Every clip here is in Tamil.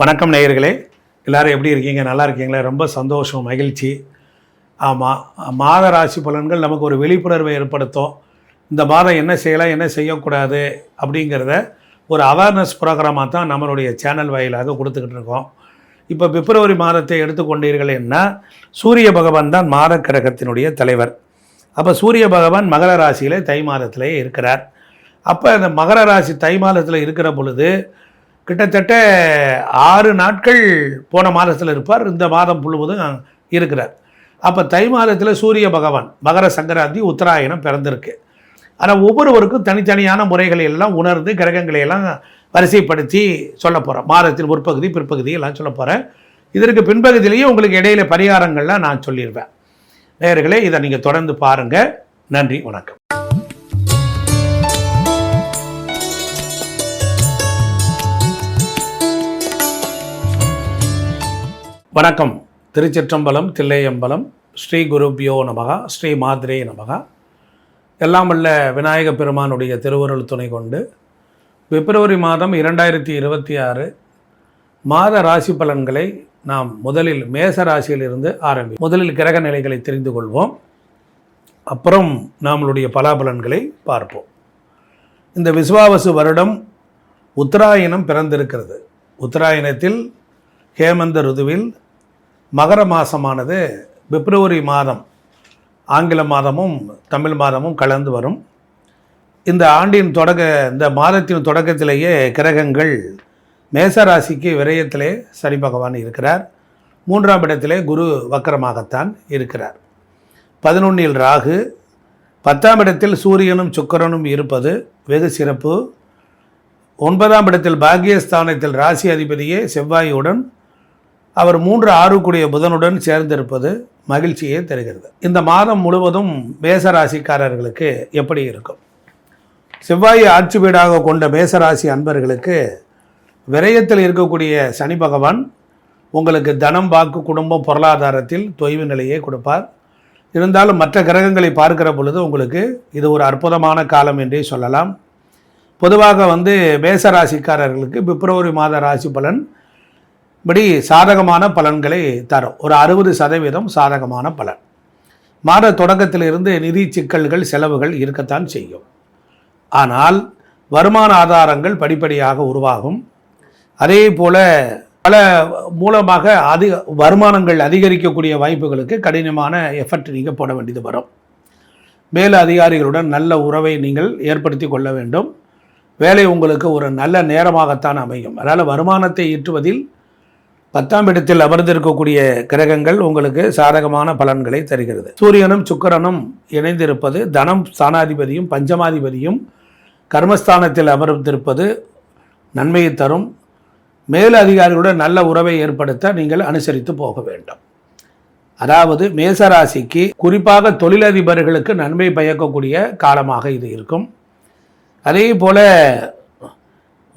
வணக்கம் நேயர்களே. எல்லோரும் எப்படி இருக்கீங்க? நல்லா இருக்கீங்களா? ரொம்ப சந்தோஷம் மகிழ்ச்சி. ஆமாம் மாத ராசி பலன்கள் நமக்கு ஒரு விழிப்புணர்வை ஏற்படுத்தும். இந்த மாதம் என்ன செய்யலாம் என்ன செய்யக்கூடாது அப்படிங்கிறத ஒரு அவேர்னஸ் ப்ரோக்ராமாக தான் நம்மளுடைய சேனல் வாயிலாக கொடுத்துக்கிட்டு இருக்கோம். இப்போ பிப்ரவரி மாதத்தை எடுத்துக்கொண்டீர்கள் என்ன? சூரிய பகவான் தான் மாத கிரகத்தினுடைய தலைவர். அப்போ சூரிய பகவான் மகர ராசியிலே தை மாதத்திலே இருக்கிறார். அப்போ அந்த மகர ராசி தை மாதத்தில் இருக்கிற பொழுது கிட்டத்தட்ட ஆறு நாட்கள் போன மாதத்தில் இருப்பார். இந்த மாதம் முழுவதும் இருக்கிறார். அப்போ தை மாதத்தில் சூரிய பகவான் மகர சங்கராந்தி உத்தராயணம் பிறந்திருக்கு. ஆனால் ஒவ்வொருவருக்கும் தனித்தனியான முறைகளை எல்லாம் உணர்ந்து கிரகங்களை எல்லாம் வரிசைப்படுத்தி சொல்ல போகிறேன் மாதத்தின் முற்பகுதி பிற்பகுதி எல்லாம் சொல்ல போகிறேன் இதற்கு பின்பகுதியிலேயே உங்களுக்கு இடையில பரிகாரங்கள்லாம் நான் சொல்லிடுவேன் நேர்களே இதை நீங்கள் தொடர்ந்து பாருங்கள் நன்றி வணக்கம். வணக்கம். திருச்சிற்றம்பலம் தில்லையம்பலம் ஸ்ரீ குருபியோ நமகா ஸ்ரீ மாதிரே நமகா. எல்லாம் வல்ல விநாயக பெருமானுடைய திருவருள் துணை கொண்டு பிப்ரவரி மாதம் இரண்டாயிரத்தி இருபத்தி ஆறு மாத ராசி பலன்களை நாம் முதலில் மேச ராசியிலிருந்து ஆரம்பி முதலில் கிரக நிலைகளை தெரிந்து கொள்வோம். அப்புறம் நம்மளுடைய பலாபலன்களை பார்ப்போம். இந்த விஸ்வாவசு வருடம் உத்தராயணம் பிறந்திருக்கிறது. உத்தராயணத்தில் ஹேமந்த ருதுவில் மகர மாதமானது பிப்ரவரி மாதம் ஆங்கில மாதமும் தமிழ் மாதமும் கலந்து வரும். இந்த ஆண்டின் தொடக்க இந்த மாதத்தின் தொடக்கத்திலேயே கிரகங்கள் மேசராசிக்கு விரயத்திலே சனி பகவான் இருக்கிறார். மூன்றாம் இடத்திலே குரு வக்கரமாகத்தான் இருக்கிறார். பதினொன்றில் ராகு பத்தாம் இடத்தில் சூரியனும் சுக்கரனும் இருப்பது வெகு சிறப்பு. ஒன்பதாம் இடத்தில் பாக்கியஸ்தானத்தில் ராசி அதிபதியே செவ்வாயுடன் அவர் மூன்று ஆறுக்குடைய புதனுடன் சேர்ந்திருப்பது மகிழ்ச்சியை தருகிறது. இந்த மாதம் முழுவதும் மேசராசிக்காரர்களுக்கு எப்படி இருக்கும்? செவ்வாய் ஆட்சி வீடாக கொண்ட மேசராசி அன்பர்களுக்கு விரயத்தில் இருக்கக்கூடிய சனி பகவான் உங்களுக்கு தனம் வாக்கு குடும்பம் பொருளாதாரத்தில் தொய்வு நிலையை கொடுப்பார். இருந்தாலும் மற்ற கிரகங்களை பார்க்கிற பொழுது உங்களுக்கு இது ஒரு அற்புதமான காலம் என்றே சொல்லலாம். பொதுவாக வந்து மேசராசிக்காரர்களுக்கு பிப்ரவரி மாத ராசி பலன் படி சாதகமான பலன்களை தரும். ஒரு அறுபது சதவீதம் சாதகமான பலன். மாத தொடக்கத்திலிருந்து நிதி சிக்கல்கள் செலவுகள் இருக்கத்தான் செய்யும். ஆனால் வருமான ஆதாரங்கள் படிப்படியாக உருவாகும். அதே போல பல மூலமாக அதிக வருமானங்கள் அதிகரிக்கக்கூடிய வாய்ப்புகளுக்கு கடினமான எஃபர்ட் நீங்கள் போட வேண்டியது வரும். மேல் அதிகாரிகளுடன் நல்ல உறவை நீங்கள் ஏற்படுத்தி கொள்ள வேண்டும். வேலை உங்களுக்கு ஒரு நல்ல நேரமாகத்தான் அமையும். அதனால் வருமானத்தை ஈட்டுவதில் பத்தாம் இடத்தில் அமர்ந்திருக்கக்கூடிய கிரகங்கள் உங்களுக்கு சாதகமான பலன்களை தருகிறது. சூரியனும் சுக்கரனும் இணைந்திருப்பது தனம் ஸ்தானாதிபதியும் பஞ்சமாதிபதியும் கர்மஸ்தானத்தில் அமர்ந்திருப்பது நன்மையை தரும். மேல் அதிகாரிகளுடன் நல்ல உறவை ஏற்படுத்த நீங்கள் அனுசரித்து போக வேண்டும். அதாவது மேசராசிக்கு குறிப்பாக தொழிலதிபர்களுக்கு நன்மை பயக்கக்கூடிய காலமாக இது இருக்கும். அதே போல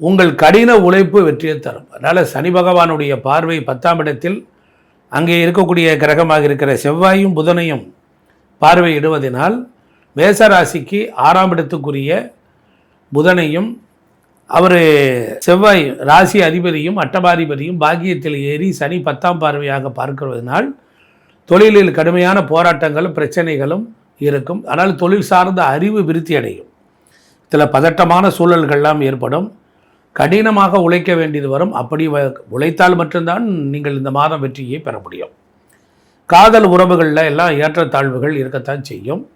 உங்கள் கடின உழைப்பு வெற்றியை தரும். அதனால் சனி பகவானுடைய பார்வை பத்தாம் இடத்தில் அங்கே இருக்கக்கூடிய கிரகமாக இருக்கிற செவ்வாயும் புதனையும் பார்வையிடுவதனால் மேசராசிக்கு ஆறாம் இடத்துக்குரிய புதனையும் அவர் செவ்வாய் ராசி அதிபதியும் அட்டபாதிபதியும் பாக்கியத்தில் ஏறி சனி பத்தாம் பார்வையாக பார்க்கிறதுனால் தொழிலில் கடுமையான போராட்டங்களும் பிரச்சனைகளும் இருக்கும். ஆனால் தொழில் சார்ந்த அறிவு விருத்தி அடையும். சில பதட்டமான சூழல்கள்லாம் ஏற்படும். கடினமாக உழைக்க வேண்டியது வரும். அப்படி வ- உழைத்தால் மட்டும்தான் நீங்கள் இந்த மாதம் வெற்றியை பெற முடியும். காதல் உறவுகளில் எல்லாம் ஏற்றத்தாழ்வுகள் இருக்கத்தான் செய்யும்.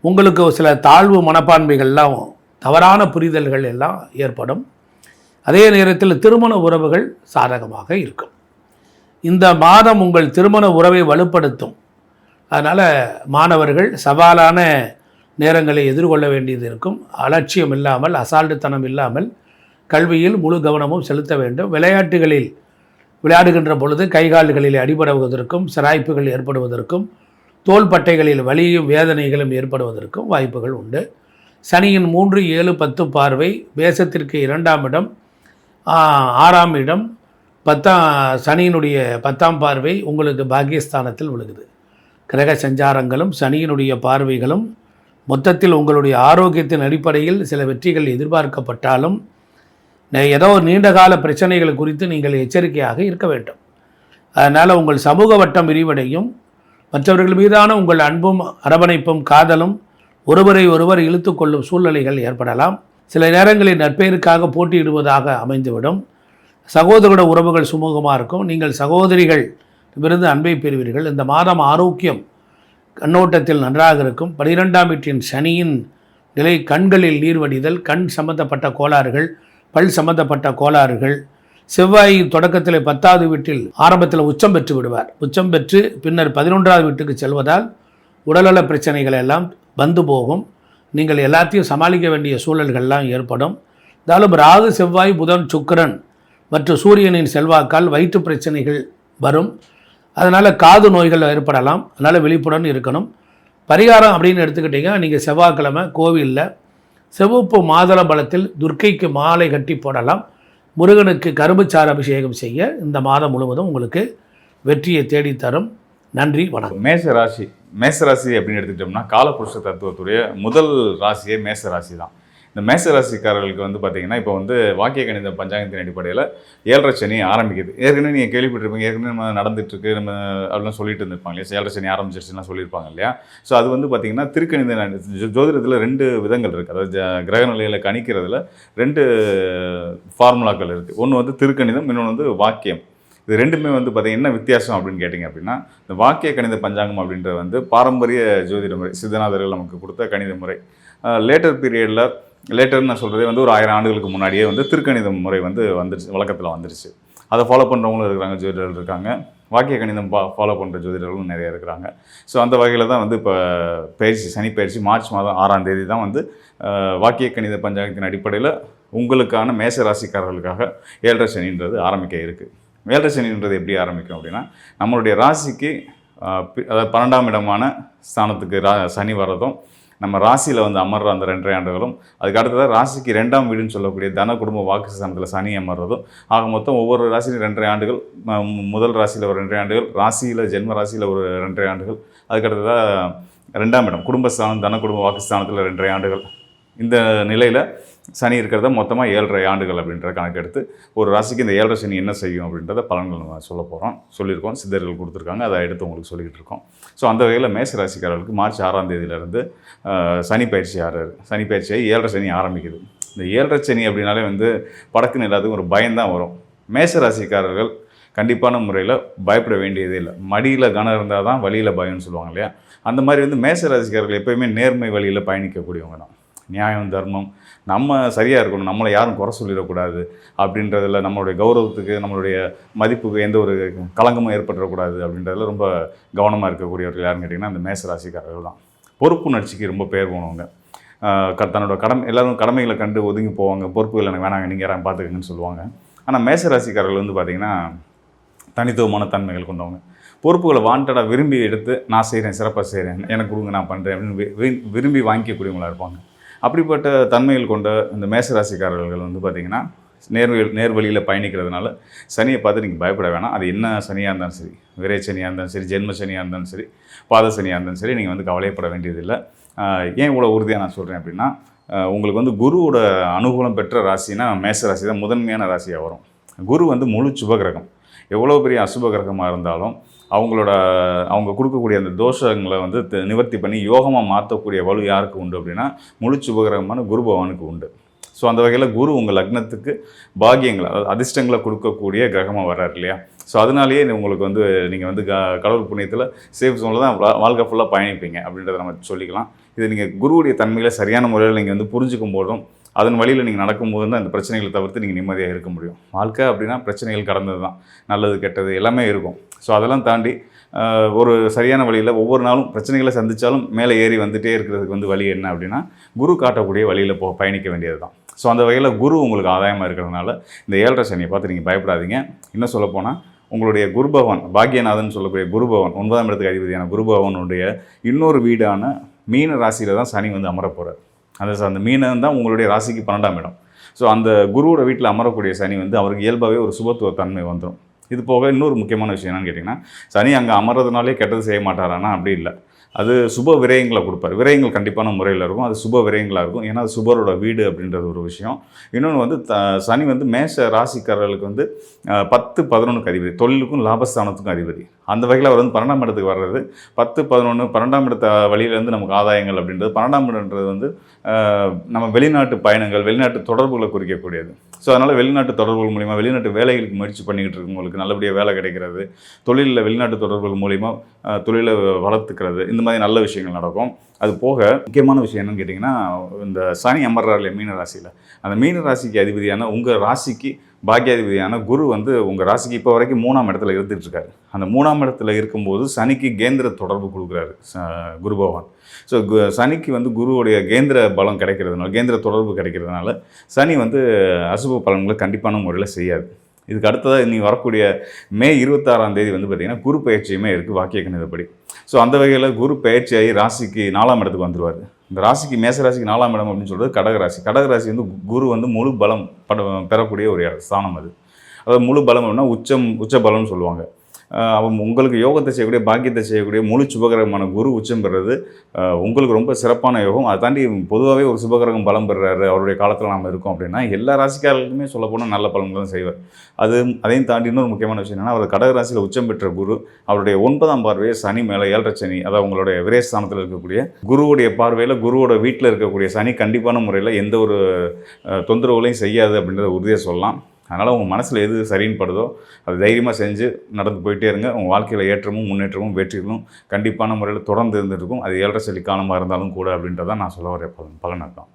உங்களுக்கு சில தாழ்வு மனப்பான்மைகள்லாம் தவறான புரிதல்கள் எல்லாம் ஏற்படும். அதே நேரத்தில் திருமண உறவுகள் சாதகமாக இருக்கும். இந்த மாதம் உங்கள் திருமண உறவை வலுப்படுத்தும். அதனால் மாணவர்கள் சவாலான நேரங்களை எதிர்கொள்ள வேண்டியது இருக்கும். அலட்சியம் இல்லாமல் அசால்ட்டுத்தனம் இல்லாமல் கல்வியில் முழு கவனமும் செலுத்த வேண்டும். விளையாட்டுகளில் விளையாடுகின்ற பொழுது கைகால்களில் அடிபடுவதற்கும் சிராய்ப்புகள் ஏற்படுவதற்கும் தோள்பட்டைகளில் வலியும் வேதனைகளும் ஏற்படுவதற்கும் வாய்ப்புகள் உண்டு. சனியின் மூன்று ஏழு பத்து பார்வை தேசத்திற்கு இரண்டாம் இடம் ஆறாம் இடம் பத்தாம் சனியினுடைய பத்தாம் பார்வை உங்களுக்கு பாக்கியஸ்தானத்தில் விழுகுது. கிரக சஞ்சாரங்களும் சனியினுடைய பார்வைகளும் மொத்தத்தில் உங்களுடைய ஆரோக்கியத்தின் அடிப்படையில் சில வெற்றிகள் எதிர்பார்க்கப்பட்டாலும் ஏதோ நீண்ட கால பிரச்சனைகள் குறித்து நீங்கள் எச்சரிக்கையாக இருக்க வேண்டும். அதனால் உங்கள் சமூக வட்டம் விரிவடையும். மற்றவர்கள் மீதான உங்கள் அன்பும் அரவணைப்பும் காதலும் ஒருவரை ஒருவர் இழுத்து கொள்ளும் சூழ்நிலைகள் ஏற்படலாம். சில நேரங்களில் நட்பெயருக்காக போட்டியிடுவதாக அமைந்துவிடும். சகோதரோட உறவுகள் சுமூகமாக இருக்கும். நீங்கள் சகோதரிகள் விருந்து அன்பை பெறுவீர்கள். இந்த மாதம் ஆரோக்கியம் கண்ணோட்டத்தில் நன்றாக இருக்கும். பனிரெண்டாம் வீட்டின் சனியின் நிலை கண்களில் நீர் வடிதல் கண் சம்பந்தப்பட்ட கோளாறுகள் பல் சம்பந்தப்பட்ட கோளாறுகள் செவ்வாய் தொடக்கத்தில் பத்தாவது வீட்டில் ஆரம்பத்தில் உச்சம் பெற்று விடுவார். உச்சம் பெற்று பின்னர் பதினொன்றாவது வீட்டுக்கு செல்வதால் உடல்நல பிரச்சனைகள் எல்லாம் வந்து போகும். நீங்கள் எல்லாத்தையும் சமாளிக்க வேண்டிய சூழல்கள்லாம் ஏற்படும். இருந்தாலும் ராகு செவ்வாய் புதன் சுக்கிரன் மற்றும் சூரியனின் செல்வாக்கால் வயிற்று பிரச்சனைகள் வரும். அதனால் காது நோய்கள் ஏற்படலாம். அதனால் விழிப்புடன் இருக்கணும். பரிகாரம் அப்படின்னு எடுத்துக்கிட்டிங்கன்னா நீங்கள் செவ்வாய்க்கிழமை கோவிலில் சிவப்பு மாதள பலத்தில் துர்க்கைக்கு மாலை கட்டி போடலாம். முருகனுக்கு கரும்புச்சாறு அபிஷேகம் செய்ய இந்த மாதம் முழுவதும் உங்களுக்கு வெற்றியை தேடித்தரும். நன்றி வணக்கம். மேச ராசி மேச ராசி அப்படின்னு எடுத்துக்கிட்டோம்னா காலபுருஷ தத்துவத்துடைய முதல் ராசியே மேச ராசி தான். இந்த மேசராசிக்காரர்களுக்கு வந்து பார்த்தீங்கன்னா இப்போ வந்து வாக்கிய கணித பஞ்சாங்கத்தின் அடிப்படையில் ஏழரை சனி ஆரம்பிக்குது. ஏற்கனவே நீங்கள் கேள்விப்பட்டிருப்பீங்க ஏற்கனவே நம்ம நடந்துட்டுருக்கு நம்ம அப்படிலாம் சொல்லிட்டு இருந்திருப்பாங்க இல்லையா? ஏழரை சனி ஆரம்பிச்சிருச்சுலாம் சொல்லியிருப்பாங்க இல்லையா? ஸோ அது வந்து பார்த்தீங்கன்னா திருக்கணித ஜோதிடத்தில் ரெண்டு விதங்கள் இருக்குது அதாவது ஜ- கிரக நிலையில் கணிக்கிறதுல ரெண்டு ஃபார்முலாக்கள் இருக்குது ஒன்று வந்து திருக்கணிதம் இன்னொன்று வந்து வாக்கியம். இது ரெண்டுமே வந்து பார்த்தீங்கன்னா என்ன வித்தியாசம் அப்படின்னு கேட்டிங்க அப்படின்னா இந்த வாக்கிய கணித பஞ்சாங்கம் அப்படின்றது வந்து பாரம்பரிய ஜோதிட முறை சித்தநாதர்கள் நமக்கு கொடுத்த கணித முறை. லேட்டர் பீரியடில் லேட்டர்னு நான் சொல்கிறதே வந்து ஒரு ஆயிரம் ஆண்டுகளுக்கு முன்னாடியே வந்து திருக்கணித முறை வந்து வந்துருச்சு வழக்கத்தில் வந்துருச்சு. அதை ஃபாலோ பண்ணுறவங்களும் இருக்கிறாங்க ஜோதிடர்கள் இருக்காங்க. வாக்கிய கணிதம் பா ஃபாலோ பண்ணுற ஜோதிடர்களும் நிறைய இருக்கிறாங்க. ஸோ அந்த வகையில் தான் வந்து இப்போ பயிற்சி சனி பயிற்சி மார்ச் மாதம் ஆறாம் தேதி தான் வந்து வாக்கிய கணித பஞ்சாங்கத்தின் அடிப்படையில் உங்களுக்கான மேச ராசிக்காரர்களுக்காக ஏழரை சனின்றது ஆரம்பிக்க இருக்குது ஏழரை சனின்றது எப்படி ஆரம்பிக்கும் அப்படின்னா நம்மளுடைய ராசிக்கு அதாவது பன்னெண்டாம் இடமான ஸ்தானத்துக்கு ரா சனி வர்றதும் நம்ம ராசியில் வந்து அமர்ற அந்த ரெண்டரை ஆண்டுகளும் அதுக்கு அடுத்ததாக ராசிக்கு ரெண்டாம் வீடுன்னு சொல்லக்கூடிய தன குடும்ப வாக்கு ஸ்தானத்தில் சனி அமர்றதும் ஆக மொத்தம் ஒவ்வொரு ராசியிலும் ரெண்டரை ஆண்டுகள் முதல் ராசியில் ஒரு ரெண்டரை ஆண்டுகள் ராசியில் ஜென்ம ராசியில் ஒரு ரெண்டரை ஆண்டுகள் அதுக்கு அடுத்ததாக ரெண்டாம் இடம் குடும்பஸ்தானம் தன குடும்ப வாக்குஸ்தானத்தில் ரெண்டரை ஆண்டுகள். இந்த நிலையில் சனி இருக்கிறத மொத்தமாக ஏழரை ஆண்டுகள் அப்படின்ற கணக்கெடுத்து ஒரு ராசிக்கு இந்த ஏழரை சனி என்ன செய்யும் அப்படின்றத பலன்கள் நம்ம சொல்ல போகிறோம் சொல்லியிருக்கோம். சித்தர்கள் கொடுத்துருக்காங்க. அதை எடுத்து உங்களுக்கு சொல்லிக்கிட்டு இருக்கோம். ஸோ அந்த வகையில் மேச ராசிக்காரர்களுக்கு மார்ச் ஆறாம் தேதியிலேருந்து சனி பயிற்சி ஆறாரு. சனி பயிற்சியை ஏழரை சனி ஆரம்பிக்குது. இந்த ஏழரை சனி அப்படின்னாலே வந்து படக்குன்னு எல்லாத்துக்கும் ஒரு பயம்தான் வரும். மேச ராசிக்காரர்கள் கண்டிப்பான முறையில் பயப்பட வேண்டியதே இல்லை. மடியில் கனம் இருந்தால் தான் வழியில் பயம்னு சொல்லுவாங்க இல்லையா? அந்த மாதிரி வந்து மேச ராசிக்காரர்கள் எப்பயுமே நேர்மை வழியில் பயணிக்கக்கூடியவங்க தான். நியாயம் தர்மம் நம்ம சரியாக இருக்கணும் நம்மளை யாரும் குறை சொல்லிடக்கூடாது அப்படின்றதில் நம்மளுடைய கௌரவத்துக்கு நம்மளுடைய மதிப்புக்கு எந்த ஒரு களங்கமும் ஏற்பட்டுறக்கூடாது அப்படின்றதில் ரொம்ப கவனமாக இருக்கக்கூடியவர்கள் யாருன்னு கேட்டிங்கன்னா அந்த மேசராசிக்காரர்கள் தான். பொறுப்புணர்ச்சிக்கு ரொம்ப பேர் போனவங்க. தன்னோட கடமை எல்லோரும் கடமைகளை கண்டு ஒதுங்கி போவாங்க. பொறுப்புகள் எனக்கு வேணாங்க நீங்கள் யாரும் பார்த்துக்கங்கன்னு சொல்லுவாங்க. ஆனால் மேசராசிக்காரர்கள் வந்து பார்த்திங்கன்னா தனித்துவமான தன்மைகள் கொண்டவங்க. பொறுப்புகளை வாண்டடாக விரும்பி எடுத்து நான் செய்கிறேன் சிறப்பாக செய்கிறேன் எனக்கு கொடுங்க நான் பண்ணுறேன் அப்படின்னு விரும்பி வாங்கிக்கக்கூடியவங்களாக இருப்பாங்க. அப்படிப்பட்ட தன்மைகள் கொண்ட இந்த மேசராசிக்காரர்கள் வந்து பார்த்திங்கன்னா நேர்வழி நேர்வழியில் பயணிக்கிறதுனால சனியை பார்த்து நீங்கள் பயப்பட வேணாம். அது என்ன சனியாக இருந்தாலும் சரி விரை சனியாக இருந்தாலும் சரி ஜென்ம சனியாக இருந்தாலும் சரி பாத சனியாக இருந்தாலும் சரி நீங்கள் வந்து கவலைப்பட வேண்டியதில்லை. ஏன் இவ்வளோ உறுதியாக நான் சொல்கிறேன் அப்படின்னா உங்களுக்கு வந்து குருவோட அனுகூலம் பெற்ற ராசினா மேச ராசி தான் முதன்மையான ராசியாக வரும். குரு வந்து முழு சுபகிரகம் எவ்வளோ பெரிய அசுப கிரகமாக இருந்தாலும் அவங்களோட அவங்க கொடுக்கக்கூடிய அந்த தோஷங்களை வந்து த- நிவர்த்தி பண்ணி யோகமாக மாற்றக்கூடிய வலு யாருக்கு உண்டு அப்படின்னா முழு சுபகிரகமான குரு பகவானுக்கு உண்டு. ஸோ அந்த வகையில் குரு உங்கள் லக்னத்துக்கு பாக்கியங்களை அதாவது அதிர்ஷ்டங்களை கொடுக்கக்கூடிய கிரகமாக வர்றார் இல்லையா? ஸோ அதனாலேயே உங்களுக்கு வந்து நீங்கள் வந்து க கடவுள் புண்ணியத்தில் சேஃப் ஜோனில் தான் வா- வாழ்க்கை ஃபுல்லாக பயணிப்பீங்க அப்படின்றத நம்ம சொல்லிக்கலாம். இது நீங்கள் குருவுடைய தன்மையில் சரியான முறையில் நீங்கள் வந்து புரிஞ்சுக்கும் போதும் அதன் வழியில் நீங்கள் நடக்கும்போது தான் இந்த பிரச்சனைகளை தவிர்த்து நீங்கள் நிம்மதியாக இருக்க முடியும். வாழ்க்கை அப்படின்னா பிரச்சனைகள் கடந்தது தான் நல்லது கெட்டது எல்லாமே இருக்கும். ஸோ அதெல்லாம் தாண்டி ஒரு சரியான வழியில் ஒவ்வொரு நாளும் பிரச்சனைகளை சந்தித்தாலும் மேலே ஏறி வந்துட்டே இருக்கிறதுக்கு வந்து வழி என்ன அப்படின்னா குரு காட்டக்கூடிய வழியில் போ பயணிக்க வேண்டியது தான் ஸோ அந்த வகையில் குரு உங்களுக்கு ஆதாயமாக இருக்கிறதுனால இந்த ஏழரை சனியை பார்த்து நீங்கள் பயப்படாதீங்க. இன்னும் சொல்லப்போனால் உங்களுடைய குருபவன் பாக்யநாதன் சொல்லக்கூடிய குருபவன் ஒன்பதாம் இடத்துக்கு அதிபதியான குருபவனுடைய இன்னொரு வீடான மீன ராசியில் தான் சனி வந்து அமரப்போகிறார் அந்த அந்த மீனம் தான் உங்களுடைய ராசிக்கு பன்னெண்டாம் இடம். ஸோ அந்த குருவோட வீட்டில் அமரக்கூடிய சனி வந்து அவருக்கு இயல்பாகவே ஒரு சுபத்துவ தன்மை வந்துடும் இது போக இன்னொரு முக்கியமான விஷயம் என்னன்னு கேட்டிங்கன்னா சனி அங்கே அமர்றதுனாலே கெட்டது செய்ய மாட்டாரானா? அப்படி இல்லை. அது சுப விரயங்களை கொடுப்பார். விரயங்கள் கண்டிப்பான முறையில் இருக்கும். அது சுப விரயங்களாக இருக்கும். ஏன்னா அது சுபரோட வீடு அப்படின்றது ஒரு விஷயம். இன்னொன்று வந்து த சனி வந்து மேஷ ராசிக்காரர்களுக்கு வந்து பத்து பதினொன்றுக்கு அதிபதி. தொழிலுக்கும் லாபஸ்தானத்துக்கும் அதிபதி. அந்த வகையில் அவர் வந்து பன்னெண்டாம் இடத்துக்கு வர்றது. பத்து பதினொன்று பன்னெண்டாம் இடத்த வழியிலேருந்து நமக்கு ஆதாயங்கள் அப்படின்றது. பன்னெண்டாம் இடன்றது வந்து நம்ம வெளிநாட்டு பயணங்கள் வெளிநாட்டு தொடர்புகளை குறிக்கக்கூடியது. ஸோ அதனால் வெளிநாட்டு தொடர்புகள் மூலிமா வெளிநாட்டு வேலைகளுக்கு முயற்சி பண்ணிக்கிட்டு இருக்கவங்களுக்கு நல்லபடியாக வேலை கிடைக்கிறது. தொழிலில் வெளிநாட்டு தொடர்புகள் மூலிமா தொழிலை வளர்த்துக்கிறது. இந்த மாதிரி நல்ல விஷயங்கள் நடக்கும். அது போக முக்கியமான விஷயம் என்னன்னு கேட்டிங்கன்னா இந்த சனி அமர்றார் இல்லையா மீன ராசியில் அந்த மீன ராசிக்கு அதிபதியான உங்கள் ராசிக்கு பாக்கியாதிபதியான குரு வந்து உங்கள் ராசிக்கு இப்போ வரைக்கும் மூணாம் இடத்துல இருந்துட்டு இருக்காரு அந்த மூணாம் இடத்துல இருக்கும்போது சனிக்கு கேந்திர தொடர்பு கொடுக்குறாரு ச- குரு பகவான். ஸோ சனிக்கு வந்து குருவுடைய கேந்திர பலம் கிடைக்கிறதுனால கேந்திர தொடர்பு கிடைக்கிறதுனால சனி வந்து அசுப பலன்களை கண்டிப்பான முறையில் செய்யாது. இதுக்கு அடுத்ததாக நீ வரக்கூடிய மே இருபத்தாறாம் தேதி வந்து பார்த்திங்கன்னா குரு பயிற்சியுமே இருக்குது வாக்கிய கணிதப்படி. ஸோ அந்த வகையில் குரு பயிற்சியாகி ராசிக்கு நாலாம் இடத்துக்கு வந்துடுவார் இந்த ராசிக்கு மேச ராசிக்கு நாலாம் இடம் அப்படின்னு சொல்கிறது கடகராசி கடகராசி வந்து குரு வந்து முழு பலம் பட பெறக்கூடிய ஒரு ஸ்தானம் அது. அதாவது முழு பலம் அப்படின்னா உச்சம் உச்ச பலம்னு சொல்லுவாங்க. அவன் உங்களுக்கு யோகத்தை செய்யக்கூடிய பாக்கியத்தை செய்யக்கூடிய முழு சுபகிரகமான குரு உச்சம் பெறுறது. உங்களுக்கு ரொம்ப சிறப்பான யோகம். அதை தாண்டி பொதுவாகவே ஒரு சுபகிரகம் பலம் பெறுறாரு அவருடைய காலத்தில் நாம் இருக்கோம் அப்படின்னா எல்லா ராசிக்காரர்களுக்குமே சொல்லப்போனால் நல்ல பலன்களும் செய்வார். அது அதையும் தாண்டி இன்னொரு முக்கியமான விஷயம் என்னென்னா அவர் கடகராசியில் உச்சம் பெற்ற குரு அவருடைய ஒன்பதாம் பார்வையை சனி மேலே ஏழரை சனி அதாவது உங்களுடைய விரேஸ்தானத்தில் இருக்கக்கூடிய குருவுடைய பார்வையில் குருவோட வீட்டில் இருக்கக்கூடிய சனி கண்டிப்பான முறையில் எந்த ஒரு தொந்தரவுகளையும் செய்யாது அப்படின்றத உறுதியாக சொல்லலாம். அதனால் உங்கள் மனசில் எது சரின்னு படுதோ அது தைரியமாக செஞ்சு நடந்து போயிட்டே இருங்க. உங்கள் வாழ்க்கையில் ஏற்றமும் முன்னேற்றமும் வெற்றிகளும் கண்டிப்பான முறையில் தொடர்ந்து இருந்துருக்கும் அது ஏழரை சனி காலமாக இருந்தாலும் கூட அப்படின்றதான் நான் சொல்ல வர பலன் பலன் அர்த்தம்.